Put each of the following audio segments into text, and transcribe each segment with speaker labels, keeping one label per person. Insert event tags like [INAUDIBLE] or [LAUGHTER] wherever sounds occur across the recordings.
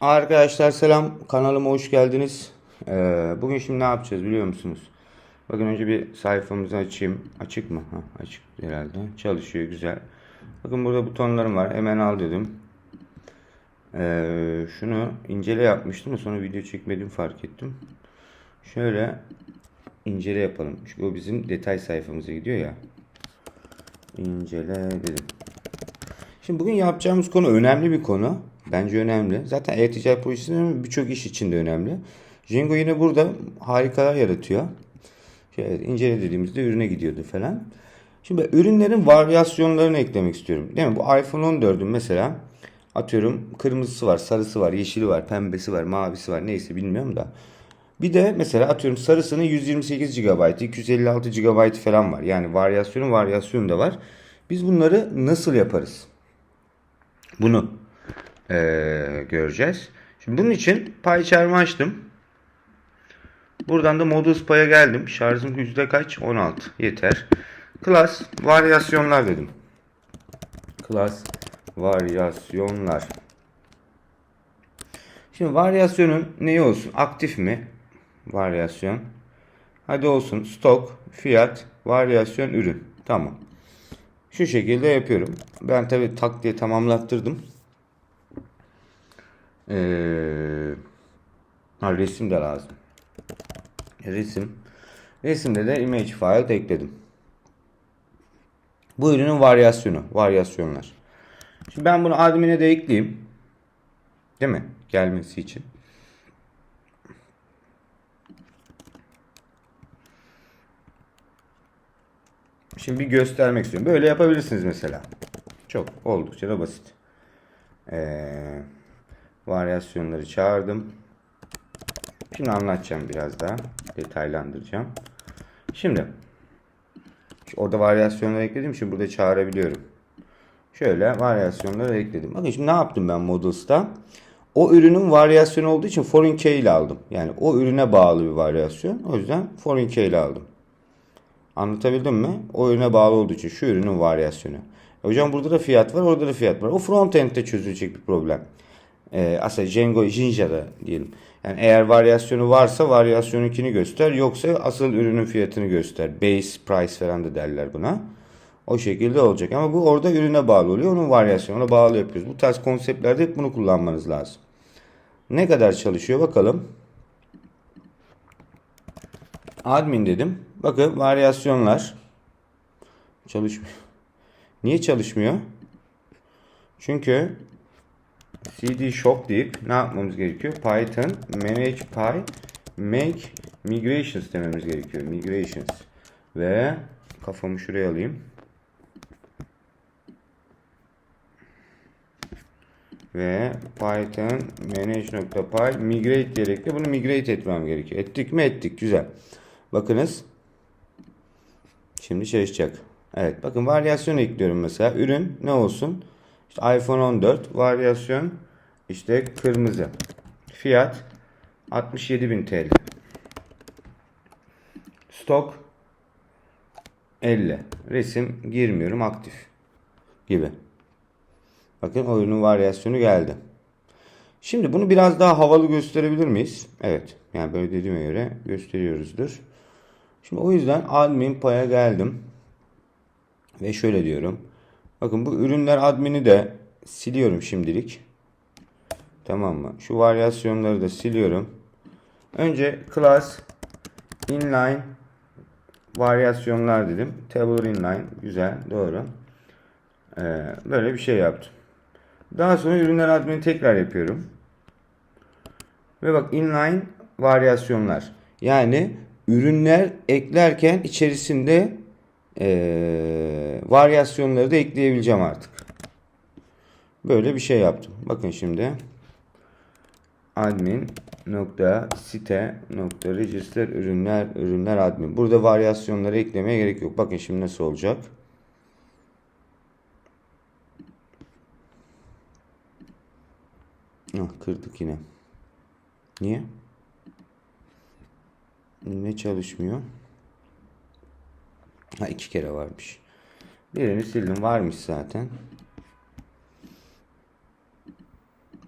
Speaker 1: Arkadaşlar selam kanalıma hoş geldiniz. Ee, bugün şimdi ne yapacağız biliyor musunuz? Bakın önce bir sayfamızı açayım. Açık mı? Ha, açık herhalde. Çalışıyor güzel. Bakın burada butonlarım var. Hemen al dedim. Ee, şunu incele yapmıştım da sonra video çekmedim fark ettim. Şöyle incele yapalım. Çünkü o bizim detay sayfamıza gidiyor ya. İncele dedim. Şimdi bugün yapacağımız konu önemli bir konu. Bence önemli. Zaten e-ticaret projesinin birçok iş için de önemli. Django yine burada harikalar yaratıyor. Şöyle incele dediğimizde ürüne gidiyordu falan. Şimdi ürünlerin varyasyonlarını eklemek istiyorum. Değil mi? Bu iPhone 14'ün mesela atıyorum kırmızısı var, sarısı var, yeşili var, pembesi var, mavisi var neyse bilmiyorum da. Bir de mesela atıyorum sarısının 128 GB, 256 GB falan var. Yani varyasyonu varyasyonu da var. Biz bunları nasıl yaparız? Bunu eee, göreceğiz. Şimdi bunun için pay çarmı açtım. Buradan da modus pay'a geldim. Şarjım yüzde kaç? 16. Yeter. Class varyasyonlar dedim. Class varyasyonlar. Şimdi varyasyonun neyi olsun? Aktif mi? Varyasyon. Hadi olsun. Stok, fiyat, varyasyon, ürün. Tamam. Şu şekilde yapıyorum. Ben tabi tak diye tamamlattırdım. Ee, ha, resim de lazım. Resim. Resimde de image file ekledim. Bu ürünün varyasyonu. Varyasyonlar. Şimdi ben bunu admin'e de ekleyeyim. Değil mi? Gelmesi için. Şimdi bir göstermek istiyorum. Böyle yapabilirsiniz mesela. Çok oldukça da basit. Ee, varyasyonları çağırdım. Şimdi anlatacağım biraz daha. Detaylandıracağım. Şimdi orada varyasyonları ekledim. Şimdi burada çağırabiliyorum. Şöyle varyasyonları ekledim. Bakın şimdi ne yaptım ben Models'ta? O ürünün varyasyonu olduğu için foreign key ile aldım. Yani o ürüne bağlı bir varyasyon. O yüzden foreign key ile aldım. Anlatabildim mi? O ürüne bağlı olduğu için şu ürünün varyasyonu. E hocam burada da fiyat var, orada da fiyat var. O front-end'de çözülecek bir problem. Ee, aslında Django Jinja'da diyelim. Yani eğer varyasyonu varsa varyasyonukini göster. Yoksa asıl ürünün fiyatını göster. Base price falan da derler buna. O şekilde olacak. Ama bu orada ürüne bağlı oluyor. Onun varyasyonuna bağlı yapıyoruz. Bu tarz konseptlerde hep bunu kullanmanız lazım. Ne kadar çalışıyor bakalım. Admin dedim. Bakın varyasyonlar. Çalışmıyor. Niye çalışmıyor? Çünkü cd shop deyip ne yapmamız gerekiyor? Python manage py make migrations dememiz gerekiyor. Migrations. Ve kafamı şuraya alayım. Ve python manage.py migrate diyerek de bunu migrate etmem gerekiyor. Ettik mi? Ettik. Güzel. Bakınız. Şimdi çalışacak. Evet. Bakın varyasyon ekliyorum mesela. Ürün ne olsun? İşte iPhone 14. Varyasyon işte kırmızı. Fiyat 67.000 TL. Stok 50. Resim girmiyorum aktif. Gibi. Bakın oyunun varyasyonu geldi. Şimdi bunu biraz daha havalı gösterebilir miyiz? Evet. Yani böyle dediğime göre gösteriyoruzdur. Şimdi o yüzden admin paya geldim. Ve şöyle diyorum. Bakın bu ürünler admini de siliyorum şimdilik. Tamam mı? Şu varyasyonları da siliyorum. Önce class inline varyasyonlar dedim. Tabular inline. Güzel. Doğru. Ee, böyle bir şey yaptım. Daha sonra ürünler admini tekrar yapıyorum. Ve bak inline varyasyonlar. Yani ürünler eklerken içerisinde ee, varyasyonları da ekleyebileceğim artık. Böyle bir şey yaptım. Bakın şimdi admin nokta site nokta register ürünler ürünler admin. Burada varyasyonları eklemeye gerek yok. Bakın şimdi nasıl olacak. Ah, kırdık yine. Niye? Ne çalışmıyor? Ha iki kere varmış. Birini sildim varmış zaten.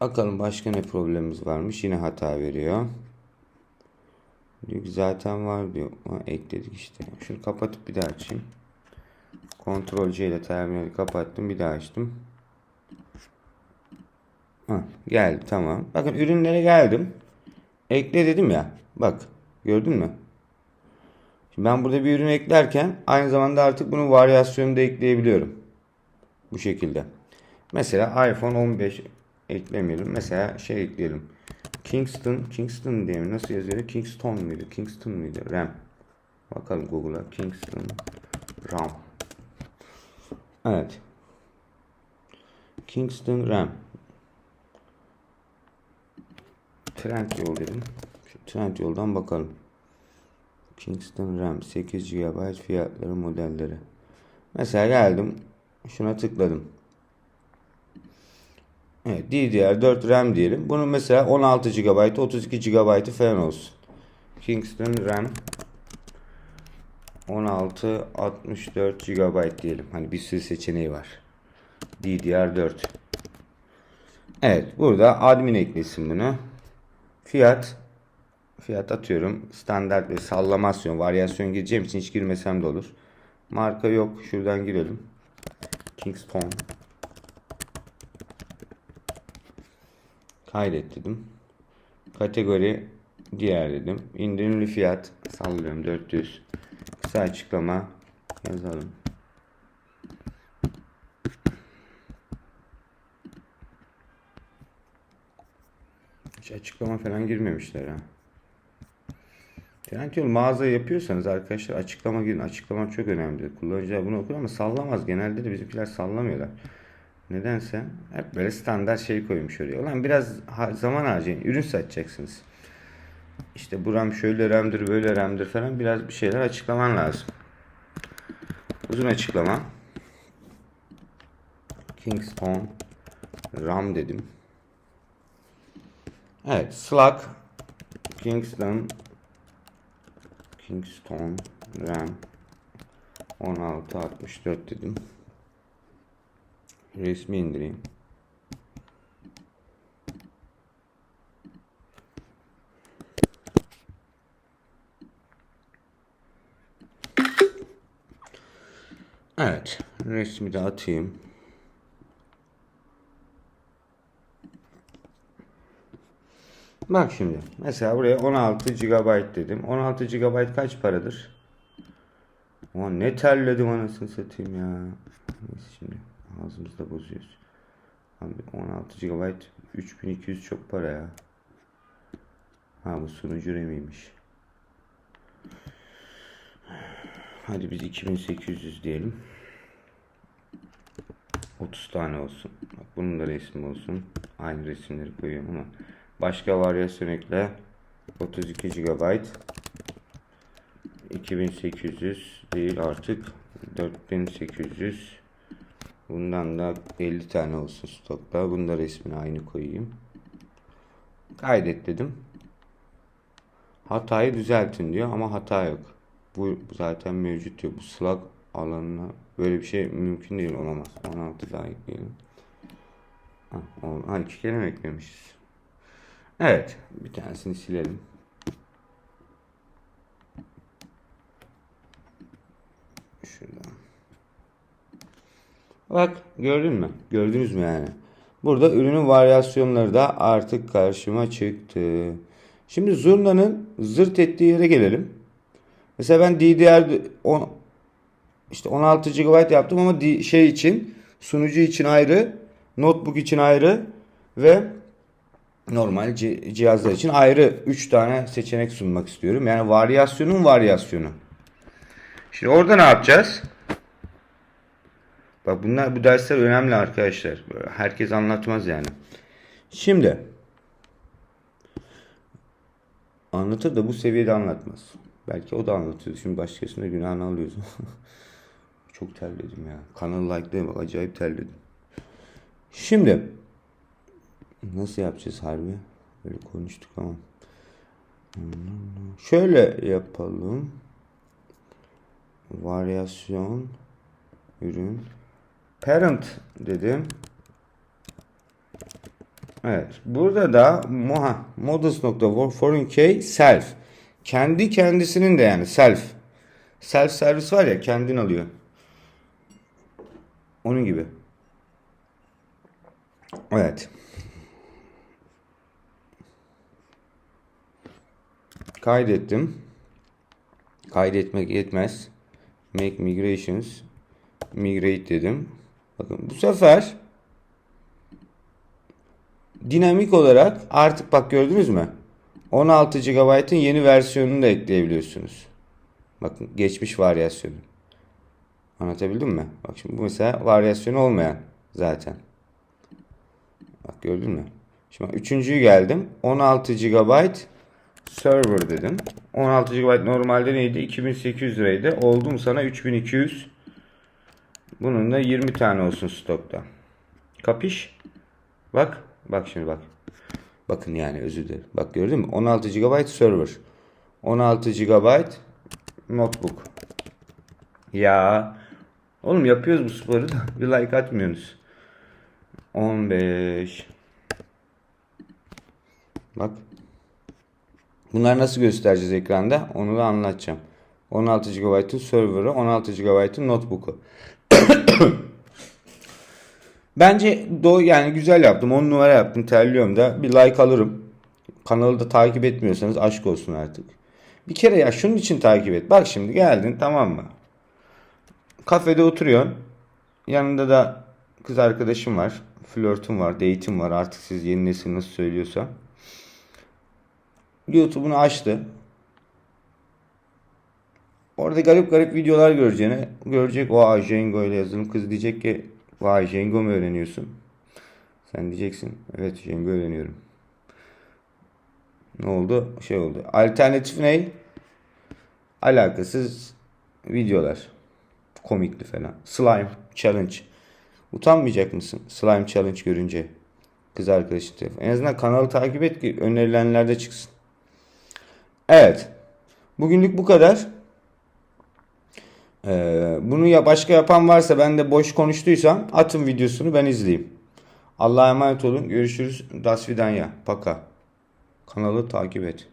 Speaker 1: Bakalım başka ne problemimiz varmış. Yine hata veriyor. Diyor zaten var diyor. Ha, ekledik işte. Şunu kapatıp bir daha açayım. Ctrl C ile terminali kapattım. Bir daha açtım. Ha, geldi tamam. Bakın ürünlere geldim. Ekle dedim ya. Bak gördün mü? Şimdi ben burada bir ürün eklerken aynı zamanda artık bunun varyasyonunu da ekleyebiliyorum. Bu şekilde. Mesela iPhone 15 eklemeyelim. Mesela şey ekleyelim. Kingston, Kingston diye mi? Nasıl yazıyor? Kingston muydu? Kingston muydu? RAM. Bakalım Google'a. Kingston RAM. Evet. Kingston RAM. Trend yol dedim. Şu trend yoldan bakalım. Kingston RAM 8 GB fiyatları modelleri. Mesela geldim. Şuna tıkladım. Evet DDR4 RAM diyelim. Bunun mesela 16 GB 32 GB falan olsun. Kingston RAM 16 64 GB diyelim. Hani bir sürü seçeneği var. DDR4. Evet burada admin eklesin bunu. Fiyat fiyat atıyorum. Standart ve sallamasyon, varyasyon gireceğim için hiç girmesem de olur. Marka yok. Şuradan girelim. Kingston. Kaydet dedim. Kategori diğer dedim. İndirimli fiyat sallıyorum 400. Kısa açıklama yazalım. Hiç açıklama falan girmemişler ha. Trendyol mağaza yapıyorsanız arkadaşlar açıklama girin. Açıklama çok önemli. Kullanıcılar bunu okur ama sallamaz. Genelde de bizimkiler sallamıyorlar. Nedense hep böyle standart şey koymuş oraya. Ulan biraz zaman harcayın. Ürün satacaksınız. İşte bu RAM şöyle RAM'dir böyle RAM'dir falan biraz bir şeyler açıklaman lazım. Uzun açıklama. Kingston RAM dedim. Evet Slack Kingston Kingston RAM 1664 dedim. Resmi indireyim. Evet. Resmi de atayım. Bak şimdi. Mesela buraya 16 GB dedim. 16 GB kaç paradır? Ama ne terledim anasını satayım ya. Neyse şimdi ağzımızda bozuyoruz. Abi 16 GB 3200 çok para ya. Ha bu sunucu remiymiş. Hadi biz 2800 diyelim. 30 tane olsun. Bak bunun da resmi olsun. Aynı resimleri koyuyorum ama başka varyasyon ekle. 32 GB 2800 değil artık 4800 Bundan da 50 tane olsun stokta. Bunu da resmini aynı koyayım. Kaydet dedim. Hatayı düzeltin diyor ama hata yok. Bu zaten mevcut diyor. Bu Slack alanına böyle bir şey mümkün değil olamaz. 16 daha ekleyelim. Ha, ha iki kere mi eklemişiz? Evet. Bir tanesini silelim. Şuradan. Bak gördün mü? Gördünüz mü yani? Burada ürünün varyasyonları da artık karşıma çıktı. Şimdi zurnanın zırt ettiği yere gelelim. Mesela ben DDR 10, işte 16 GB yaptım ama şey için sunucu için ayrı, notebook için ayrı ve normal cihazlar için ayrı 3 tane seçenek sunmak istiyorum. Yani varyasyonun varyasyonu. Şimdi orada ne yapacağız? Bak bunlar bu dersler önemli arkadaşlar. Böyle herkes anlatmaz yani. Şimdi anlatır da bu seviyede anlatmaz. Belki o da anlatıyor. Şimdi başkasına günahını alıyorsun. [LAUGHS] Çok terledim ya. Kanalı like'layın bak acayip terledim. Şimdi nasıl yapacağız harbi? Böyle konuştuk ama. Şöyle yapalım. Varyasyon ürün parent dedim. Evet. Burada da models.foreign self. Kendi kendisinin de yani self. Self servis var ya kendin alıyor. Onun gibi. Evet. Kaydettim. Kaydetmek yetmez. Make migrations. Migrate dedim. Bakın bu sefer dinamik olarak artık bak gördünüz mü? 16 GB'ın yeni versiyonunu da ekleyebiliyorsunuz. Bakın geçmiş varyasyonu. Anlatabildim mi? Bak şimdi bu mesela varyasyonu olmayan zaten. Bak gördün mü? Şimdi üçüncüyü geldim. 16 GB server dedim. 16 GB normalde neydi? 2800 liraydı. Oldum sana 3200. Bunun da 20 tane olsun stokta. Kapış? Bak. Bak şimdi bak. Bakın yani özür dilerim. Bak gördün mü? 16 GB server. 16 GB notebook. Ya. Oğlum yapıyoruz bu sporu da [LAUGHS] bir like atmıyorsunuz. 15. Bak. Bunları nasıl göstereceğiz ekranda? Onu da anlatacağım. 16 GB'ın server'ı, 16 GB'ın notebook'u. [COUGHS] Bence do yani güzel yaptım. 10 numara yaptım. Terliyorum da. Bir like alırım. Kanalı da takip etmiyorsanız aşk olsun artık. Bir kere ya şunun için takip et. Bak şimdi geldin tamam mı? Kafede oturuyorsun. Yanında da kız arkadaşım var. Flörtüm var. Date'im var. Artık siz yeni nesil nasıl söylüyorsa. YouTube'unu açtı. Orada garip garip videolar göreceğini görecek. Vay Django ile yazılım kız diyecek ki vay Django mu öğreniyorsun? Sen diyeceksin evet Django öğreniyorum. Ne oldu? Şey oldu. Alternatif ne? Alakasız videolar. Komikli falan. Slime challenge. Utanmayacak mısın? Slime challenge görünce. Kız arkadaşın telefonu. En azından kanalı takip et ki önerilenlerde çıksın. Evet. Bugünlük bu kadar. Ee, bunu ya başka yapan varsa ben de boş konuştuysam atın videosunu ben izleyeyim. Allah'a emanet olun. Görüşürüz. Das Vidanya. Paka. Kanalı takip et.